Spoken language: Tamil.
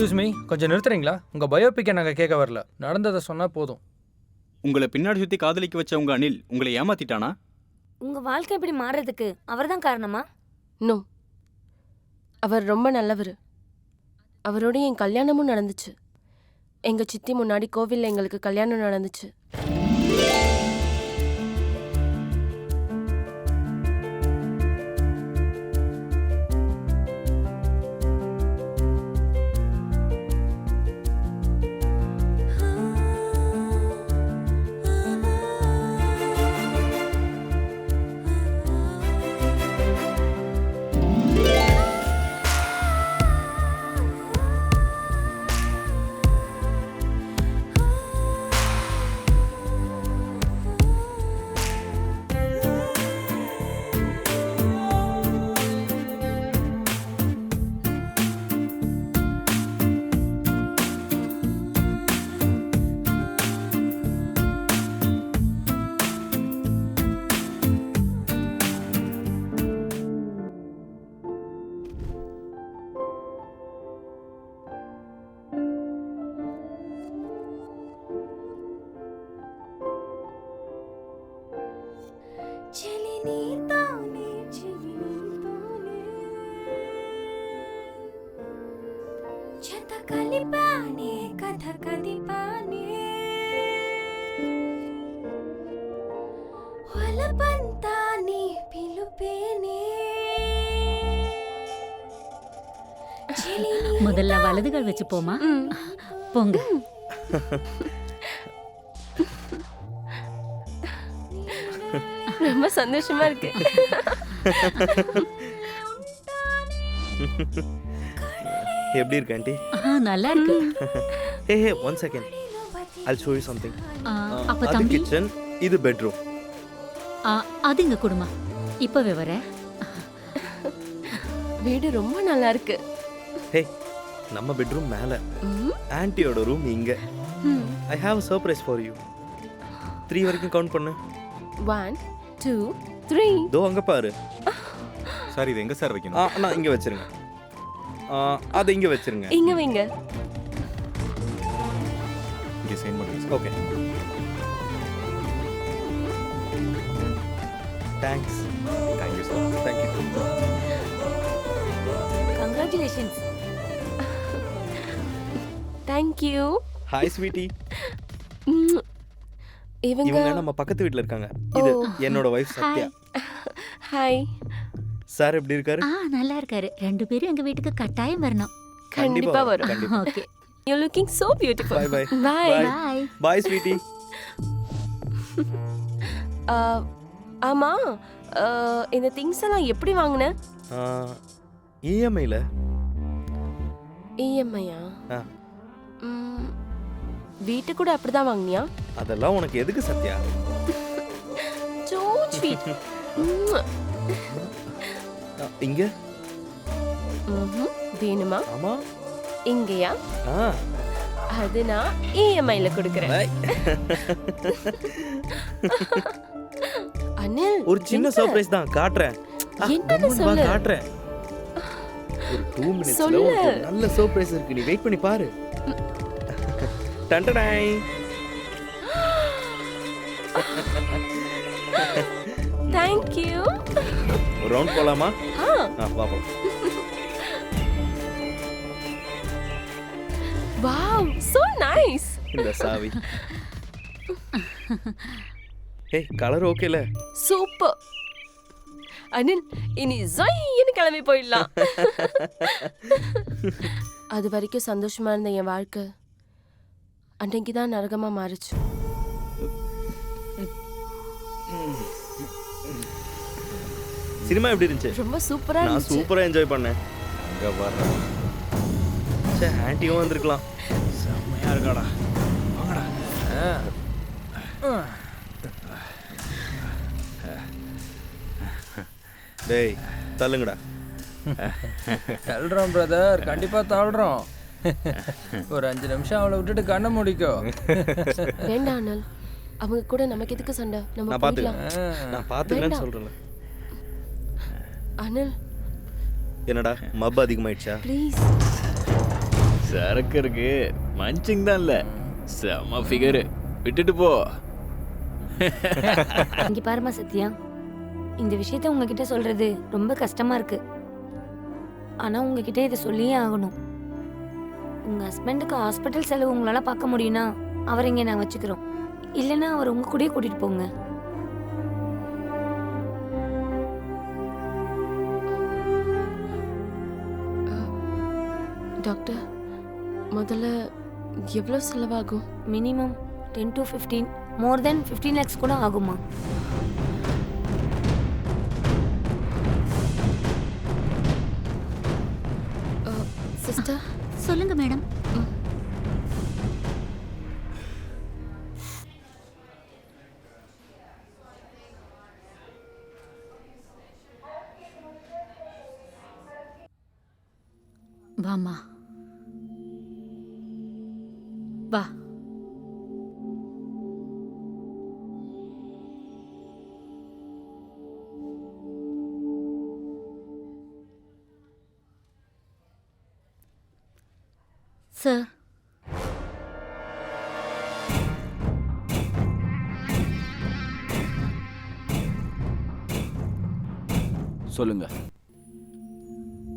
எக்ஸ்கியூஸ் மீ கொஞ்சம் நிறுத்துறீங்களா? உங்கள் பயோபிக்கை நாங்கள் கேட்க வரல. நடந்ததை சொன்னால் போதும். உங்களை பின்னாடி சுத்தி காதலிக்க வச்ச உங்க அனில் உங்களை ஏமாத்திட்டானா? உங்க வாழ்க்கை இப்படி மாறுறதுக்கு அவர்தான் காரணமா? நோ அவர் ரொம்ப நல்லவர். அவரோட என் கல்யாணமும் நடந்துச்சு. எங்க சித்தி முன்னாடி கோவில்ல எங்களுக்கு கல்யாணம் நடந்துச்சு. కలిపానే కథ కదిపానే వలపంతా నీ పిలుపేనే చెలి முதல்ல வலதுகள் வச்சு போமா ம் போங்க ரொம்ப சந்தோஷமா இருக்கு. எப்படி இருக்கு ஆண்டி? ஆ, நல்லா இருக்கு. Hey hey one second I'll show you something. ஆ, அப்ப தம்பி? கிச்சன் இது பெட்ரூம் ஆ, அது இங்க கொடுமா. இப்பவே வர. வீடு ரொம்ப நல்லா இருக்கு. ஹே நம்ம பெட்ரூம் மேலே. ஆன்ட்டியோட ரூம் இங்கே. I have surprise for you three வரைக்கும் கவுண்ட் பண்ணு. ஒன் டூ த்ரீ தோ அங்கே பாரு. சரி இது எங்கே சார் வைக்கணும்? அண்ணா இங்க வச்சிருங்க. ஆ, அதை இங்கே வச்சுருங்க. இங்க வைங்க. இங்கே சைன் பண்ணுங்க sir okay thanks thank you sir thank you congratulations thank you hi sweetie இவங்க நம்ம பக்கத்து வீட்டில் இருக்காங்க. இது. என்னோட ஒய்ஃப் சத்யா. ஹாய் சார் எப்படி இருக்காரு? ஆ நல்லா இருக்காரு. ரெண்டு பேரும் எங்க வீட்டுக்கு கட்டாயம் வரணும். கண்டிப்பா வரும். கண்டிப்பா. Okay. You looking so beautiful bye. Bye Bye. Bye bye sweetie ஆமா uh, இந்த திங்ஸ் எல்லாம் எப்படி வாங்கின? இஎம்ஐல இஎம்ஐயா ஆ. வீட்டு கூட அப்படிதான் வாங்கினியா? அதெல்லாம் உனக்கு எதுக்கு சத்யா? சோ ஸ்வீட் இங்க? வேணுமா? ஆமா. இங்கயா? ஆ. அது நான் இஎம்ஐல கொடுக்குறேன். பை. அனில் ஒரு சின்ன? சர்ப்ரைஸ் தான் காட்டுறேன். என்னன்னு சொல்லு. காட்டுறேன். ஒரு டூ மினிட்ஸ்ல நல்ல சர்ப்ரைஸ் இருக்கு நீ வெயிட் பண்ணி பாரு. டண்டடாய் தேங்க் யூ ரவுண்ட் போலாமா? ஆ. பாப்போம் வாவ் சோ நைஸ் இந்த சாவி. ஏய் கலர் ஓகேல சூப்பர் அனில் இனி ஜொய்னு கிளம்பி போயிடலாம். அது வரைக்கும் சந்தோஷமா இருந்த என் வாழ்க்கை. அன்னைக்கு தான் நரகமா மாறுச்சு. சினிமா எப்படி இருந்துச்சு? ரொம்ப சூப்பரா நான் இருந்துச்சு. சூப்பரா என்ஜாய் பண்ணேன். அங்க வர்றேன் சே ஆன்ட்டியும் வந்திருக்கலாம். செம்மையா இருக்காடா. வாங்கடா. டேய் தள்ளுங்கடா. தள்ளுறோம் பிரதர் கண்டிப்பா தாழ்றோம் ஒரு அஞ்சு நிமிஷம் அவளை விட்டுட்டு கண்ணை முடிக்கோ. வேண்டாம் அனல். அவங்க கூட நமக்கு எதுக்கு சண்டை? நம்ம நான் பார்த்துக்கிறேன் நான் பார்த்துக்கிறேன்னு வேண்டாம். சொல்கிறேன்ல அனல். என்னடா மப் அதிகமாயிடுச்சா? ப்ளீஸ் சரக்கு இருக்கு. மஞ்சிங் தான் இல்ல. செம்ம ஃபிகரு விட்டுட்டு போ. இங்க பாருமா சத்யா. இந்த விஷயத்த உங்ககிட்ட சொல்றது ரொம்ப கஷ்டமா இருக்கு. ஆனா உங்ககிட்ட இதை சொல்லியே ஆகணும். உங்க ஹஸ்பண்டுக்கு ஹாஸ்பிட்டல் செலவு உங்களால பார்க்க முடியும்னா அவரை இங்க நான் வச்சுக்கிறோம். இல்லைன்னா அவர் உங்க கூடயே கூட்டிட்டு போங்க. டாக்டர் முதல்ல எவ்வளோ செலவாகும்? Minimum ten to fifteen more than fifteen lakhs கூட ஆகுமா சொல்லுங்க மேடம். வாமா வா. சார். சொல்லுங்க.